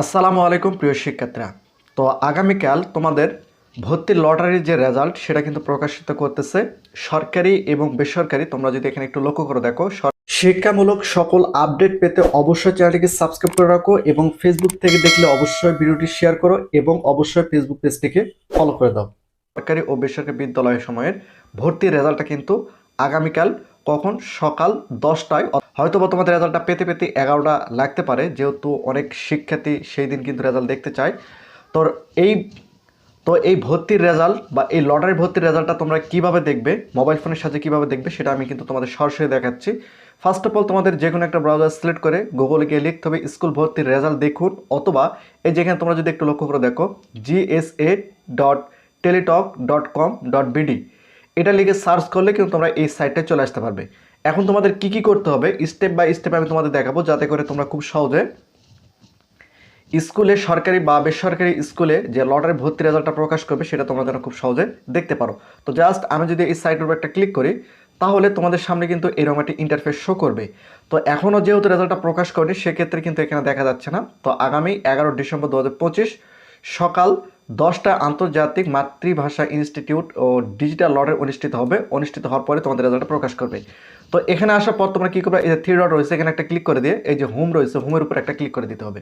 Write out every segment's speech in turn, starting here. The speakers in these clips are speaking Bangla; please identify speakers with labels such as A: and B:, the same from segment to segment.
A: আসসালামু আলাইকুম, প্রিয় শিক্ষার্থীরা। তো আগামীকাল তোমাদের ভর্তির লটারির যে রেজাল্ট সেটা কিন্তু প্রকাশিত করতেছে সরকারি এবং বেসরকারি। তোমরা যদি এখানে একটু লক্ষ্য করে দেখো শিক্ষামূলক সকল আপডেট পেতে অবশ্যই চ্যানেলটিকে সাবস্ক্রাইব করে রাখো এবং ফেসবুক থেকে দেখলে অবশ্যই ভিডিওটি শেয়ার করো এবং অবশ্যই ফেসবুক পেজটিকে ফলো করে দাও। সরকারি ও বেসরকারি বিদ্যালয় সময়ের ভর্তির রেজাল্টটা কিন্তু আগামীকাল কখন? সকাল দশটায়। হয়তো বা তোমাদের রেজাল্টটা পেতে পেতে এগারোটা লাগতে পারে, যেহেতু অনেক শিক্ষার্থী সেই দিন কিন্তু রেজাল্ট দেখতে চায়। তো এই তো এই ভর্তির রেজাল্ট বা এই লটারি ভর্তির রেজাল্টটা তোমরা কীভাবে দেখবে? মোবাইল ফোনের সাথে কীভাবে দেখবে? সেটা আমি কিন্তু তোমাদের সরাসরি দেখাচ্ছি। ফার্স্ট অফ অল তোমাদের যে কোনো একটা ব্রাউজার সিলেক্ট করে গুগলে গিয়ে লিখতে হবে স্কুল ভর্তির রেজাল্ট দেখুন, অথবা এই যেখানে তোমরা যদি একটু লক্ষ্য করে দেখো GSA dot Teletalk dot com dot BD এটা লিখে সার্চ করলে কিন্তু তোমরা এই সাইটে চলে আসতে পারবে। এখন তোমাদের কি কি করতে হবে? স্টেপ বাই স্টেপ আমি তোমাদের দেখাবো, যাতে করে তোমরা খুব সহজে স্কুলে সরকারি বা বেসরকারি স্কুলে যে লটারি ভর্তি রেজাল্টটা প্রকাশ করবে, সেটা তোমরা যেন খুব সহজে দেখতে পারো। তো জাস্ট আমি যদি এই সাইটের উপর একটা ক্লিক করি, তাহলে তোমাদের সামনে কিন্তু এরকম একটি ইন্টারফেস শো করবে। তো এখনও যেহেতু রেজাল্টটা প্রকাশ করেনি, সেক্ষেত্রে কিন্তু এখানে দেখা যাচ্ছে না। তো আগামী এগারো ডিসেম্বর দু হাজার পঁচিশ সকাল দশটা আন্তর্জাতিক মাতৃভাষা ইনস্টিটিউট ও ডিজিটাল লটারি অনুষ্ঠিত হবে। অনুষ্ঠিত হওয়ার পরে তোমাদের রেজাল্টটা প্রকাশ করবে। তো এখানে আসার পর তোমরা কী করবে? এই যে থ্রি ডট রয়েছে, এখানে একটা ক্লিক করে দিয়ে, এই যে হোম রয়েছে হোমের উপর একটা ক্লিক করে দিতে হবে।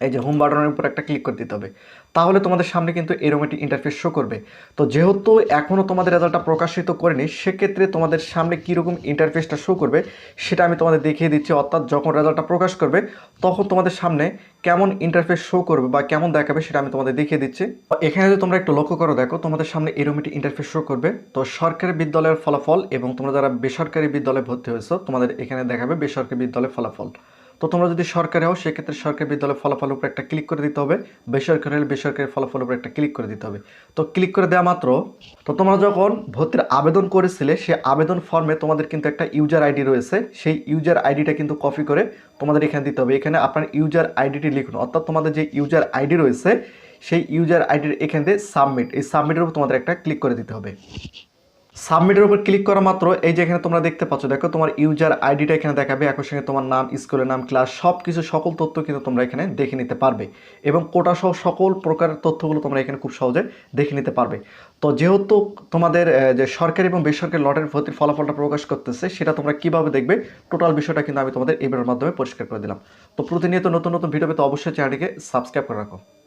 A: এই যে হোম বাটনের উপর একটা ক্লিক করে দিতে হবে। তাহলে তোমাদের সামনে কিন্তু এরকম একটি ইন্টারফেস শো করবে। তো যেহেতু এখনও তোমাদের রেজাল্টটা প্রকাশিত করেনি, সেক্ষেত্রে তোমাদের সামনে কীরকম ইন্টারফেসটা শো করবে, সেটা আমি তোমাদের দেখিয়ে দিচ্ছি। অর্থাৎ যখন রেজাল্টটা প্রকাশ করবে, তখন তোমাদের সামনে কেমন ইন্টারফেস শো করবে বা কেমন দেখাবে সেটা আমি তোমাদের দেখিয়ে দিচ্ছি। এখানে যদি তোমরা একটু লক্ষ্য করো, দেখো তোমাদের সামনে এরকম একটি ইন্টারফেস শো করবে। তো সরকারি বিদ্যালয়ের ফলাফল এবং তোমরা যারা বেসরকারি বিদ্যালয়ে ভর্তি হয়েছো, তোমাদের এখানে দেখাবে বেসরকারি বিদ্যালয়ের ফলাফল। তো তোমরা যদি সরকারি হও, সেক্ষেত্রে সরকারি বিদ্যালয়ের ফলাফলের উপর একটা ক্লিক করে দিতে হবে। বেসরকারি হলে বেসরকারি ফলাফলের উপর একটা ক্লিক করে দিতে হবে। তো ক্লিক করে দেওয়া মাত্র। তো তোমরা যখন ভর্তির আবেদন করেছিলে, সে আবেদন ফর্মে তোমাদের কিন্তু একটা ইউজার আইডি রয়েছে। সেই ইউজার আইডিটা কিন্তু কপি করে তোমাদের এখানে দিতে হবে। এখানে আপনার ইউজার আইডিটি লিখুন। অর্থাৎ তোমাদের যে ইউজার আইডি রয়েছে, সেই ইউজার আইডির এখান দিয়ে সাবমিট এই সাবমিটের উপর তোমাদের একটা ক্লিক করে দিতে হবে। সাবমিটের উপর ক্লিক করা মাত্র, এই যে এখানে তোমরা দেখতে পাচ্ছ, দেখো তোমার ইউজার আইডিটা এখানে দেখাবে, একই সঙ্গে তোমার নাম স্কুলের নাম ক্লাস সব কিছু সকল তথ্য কিন্তু তোমরা এখানে দেখে নিতে পারবে। এবং কোটা সহ সকল প্রকারের তথ্যগুলো তোমরা এখানে খুব সহজে দেখে নিতে পারবে। তো যেহেতু তোমাদের যে সরকারি এবং বেসরকারি লটারি ভর্তির ফলাফলটা প্রকাশ করতেছে, সেটা তোমরা কীভাবে দেখবে টোটাল বিষয়টা কিন্তু আমি তোমাদের এই ভিডিওর মাধ্যমে পরিষ্কার করে দিলাম। তো প্রতিনিয়ত নতুন নতুন ভিডিও পেতে অবশ্যই চ্যানেলটিকে সাবস্ক্রাইব করে রাখো।